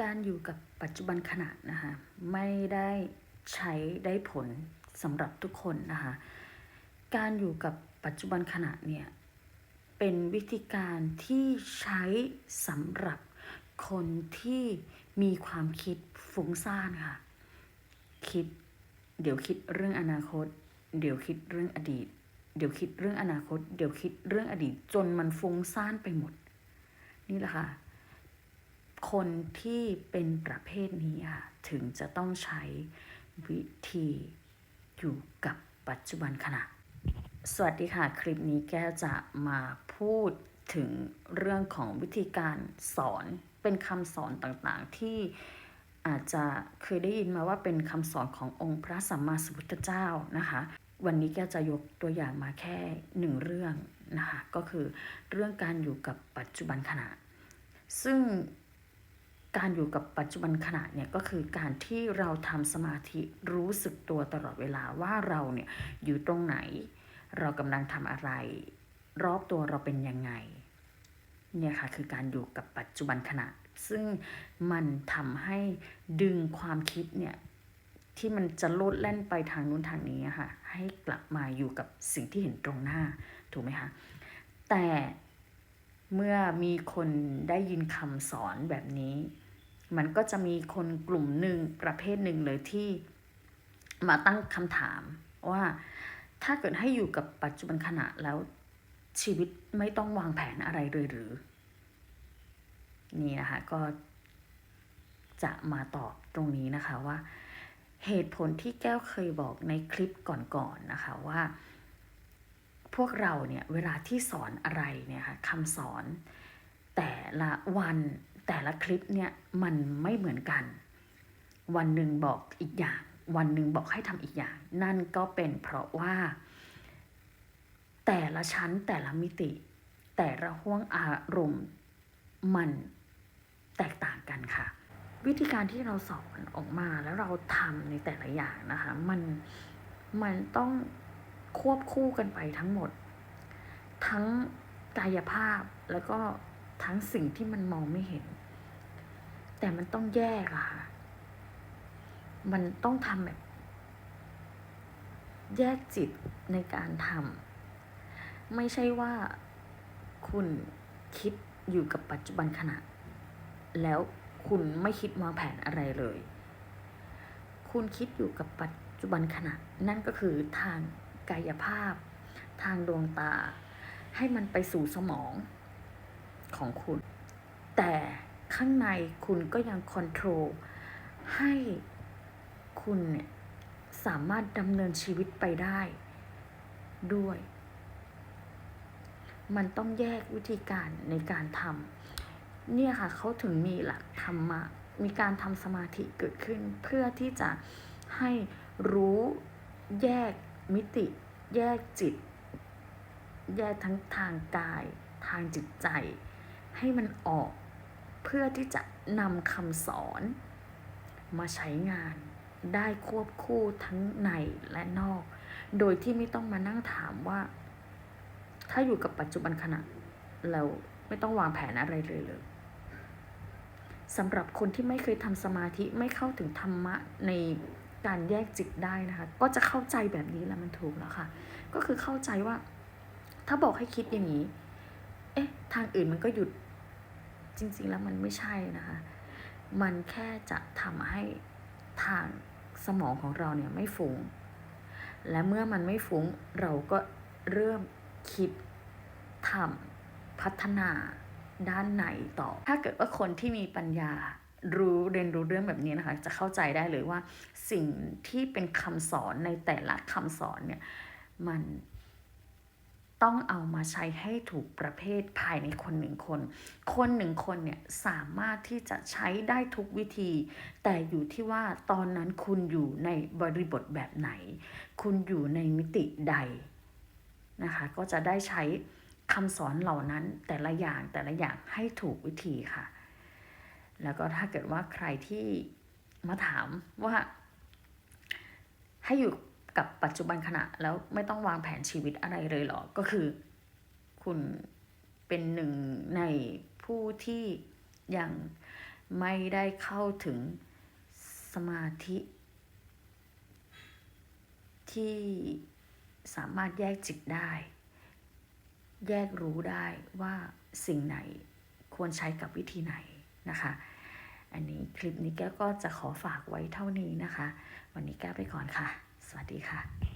การอยู่กับปัจจุบันขณะนะคะไม่ได้ใช้ได้ผลสำหรับทุกคนนะคะการอยู่กับปัจจุบันขณะเนี่ยเป็นวิธีการที่ใช้สำหรับคนที่มีความคิดฟุ้งซ่านค่ะ คิด เดี๋ยวคิดเรื่องอนาคต เดี๋ยวคิดเรื่องอดีต เดี๋ยวคิดเรื่องอนาคต เดี๋ยวคิดเรื่องอดีตจนมันฟุ้งซ่านไปหมด นี่แหละค่ะ คนที่เป็นประเภทนี้ค่ะถึงจะต้องใช้วิธีอยู่กับปัจจุบันขณะ สวัสดีค่ะ คลิปนี้แก้วจะมาพูดถึงเรื่องของวิธีการสอนเป็นคำสอนต่างๆ ที่อาจจะเคยได้ยินมาว่าเป็นคำสอนขององค์พระสัมมาสัมพุทธเจ้านะคะ วันนี้แกจะยกตัวอย่างมาแค่หนึ่งเรื่องนะคะ ก็คือเรื่องการอยู่กับปัจจุบันขณะ ซึ่ง การอยู่กับปัจจุบันขณะเนี่ยก็คือการที่เราทำสมาธิรู้สึกตัวตลอดเวลาว่าเราเนี่ยอยู่ตรงไหน เรากำลังทำอะไร รอบตัวเราเป็นยังไงเนี่ยค่ะคือการอยู่กับปัจจุบันขณะ ซึ่งมันทำให้ดึงความคิดเนี่ยที่มันจะโลดแล่นไปทางนู้นทางนี้ค่ะ ให้กลับมาอยู่กับสิ่งที่เห็นตรงหน้าถูกไหมคะแต่เมื่อมีคนได้ยินคำสอนแบบนี้ มันก็จะมีคนกลุ่มหนึ่งประเภทหนึ่งเลยที่มาตั้งคำถามว่าถ้าเกิดให้อยู่กับปัจจุบันขณะแล้วชีวิตไม่ต้องวางแผนอะไรเลยหรือ นี่นะคะก็จะมาตอบตรงนี้นะคะว่า เหตุผลที่แก้วเคยบอกในคลิปก่อนๆนนะคะว่า พวกเราเนี่ยเวลาที่สอนอะไรเนี่ยค่ะคำสอนแต่ละวัน แต่ละคลิปเนี่ยมันไม่เหมือนกัน วันหนึ่งบอกอีกอย่าง วันหนึ่งบอกให้ทำอีกอย่าง นั่นก็เป็นเพราะว่า แต่ละชั้นแต่ละมิติ แต่ละห่วงอารมณ์มันแตกต่างกันค่ะ วิธีการที่เราสอนออกมาแล้วเราทำในแต่ละอย่างนะคะ มันมันต้องควบคู่กันไปทั้งหมด ทั้งกายภาพแล้วก็ทั้งสิ่งที่มันมองไม่เห็น แต่มันต้องแยกอะค่ะ มันต้องทำแบบ แยกจิตในการทำไม่ใช่ว่าคุณคิดอยู่กับปัจจุบันขณะ แล้วคุณไม่คิดวางแผนอะไรเลย คุณคิดอยู่กับปัจจุบันขณะ นั่นก็คือทางกายภาพ ทางดวงตา ให้มันไปสู่สมองของคุณ แต่ ข้างในคุณก็ยังคอนโทรลให้คุณเนี่ยสามารถดำเนินชีวิตไปได้ด้วย มันต้องแยกวิธีการในการทำเนี่ยค่ะเขาถึงมีหลักธรรมะมีการทำสมาธิเกิดขึ้น เพื่อที่จะให้รู้แยกมิติ แยกจิต แยกทั้งทางกาย ทางจิตใจ ให้มันออก เพื่อที่จะนำคำสอน มาใช้งานได้ควบคู่ทั้งในและนอก โดยที่ไม่ต้องมานั่งถามว่า ถ้าอยู่กับปัจจุบันขณะเราไม่ต้องวางแผนอะไรเลยเลยสำหรับคนที่ไม่เคยทำสมาธิไม่เข้าถึงธรรมะในการแยกจิตได้นะคะ ก็จะเข้าใจแบบนี้แล้วมันถูกแล้วค่ะ ก็คือเข้าใจว่า ถ้าบอกให้คิดอย่างนี้ เอ๊ะ ทางอื่นมันก็หยุด จริง ๆ แล้วมันไม่ใช่นะคะ มันแค่จะทำให้ทางสมองของเราเนี่ยไม่ฟุง้ง และเมื่อมันไม่ฟุง้งเราก็เริ่มคิดทำพัฒนาด้านไหนต่อ ถ้าเกิดว่าคนที่มีปัญญารู้เรียนรู้เรื่องแบบนี้นะคะ จะเข้าใจได้เลยว่าสิ่งที่เป็นคำสอนในแต่ละคำสอนเนี่ยมัน ต้องเอามาใช้ให้ถูกประเภทภายในคนหนึ่งคน คนหนึ่งคนเนี่ยสามารถที่จะใช้ได้ทุกวิธี แต่อยู่ที่ว่าตอนนั้นคุณอยู่ในบริบทแบบไหน คุณอยู่ในมิติใดนะคะ ก็จะได้ใช้คำสอนเหล่านั้นแต่ละอย่างแต่ละอย่างให้ถูกวิธีค่ะ แล้วก็ถ้าเกิดว่าใครที่มาถามว่าให้อยู่ กับปัจจุบันขณะแล้วไม่ต้องวางแผนชีวิตอะไรเลยเหรอ ก็คือ คุณเป็นหนึ่งในผู้ที่ยังไม่ได้เข้าถึงสมาธิ ที่สามารถแยกจิตได้ แยกรู้ได้ว่าสิ่งไหนควรใช้กับวิธีไหนนะคะ อันนี้คลิปนี้แก้วก็จะขอฝากไว้เท่านี้นะคะ วันนี้แก้วไปก่อนค่ะ วัสดีค่ะ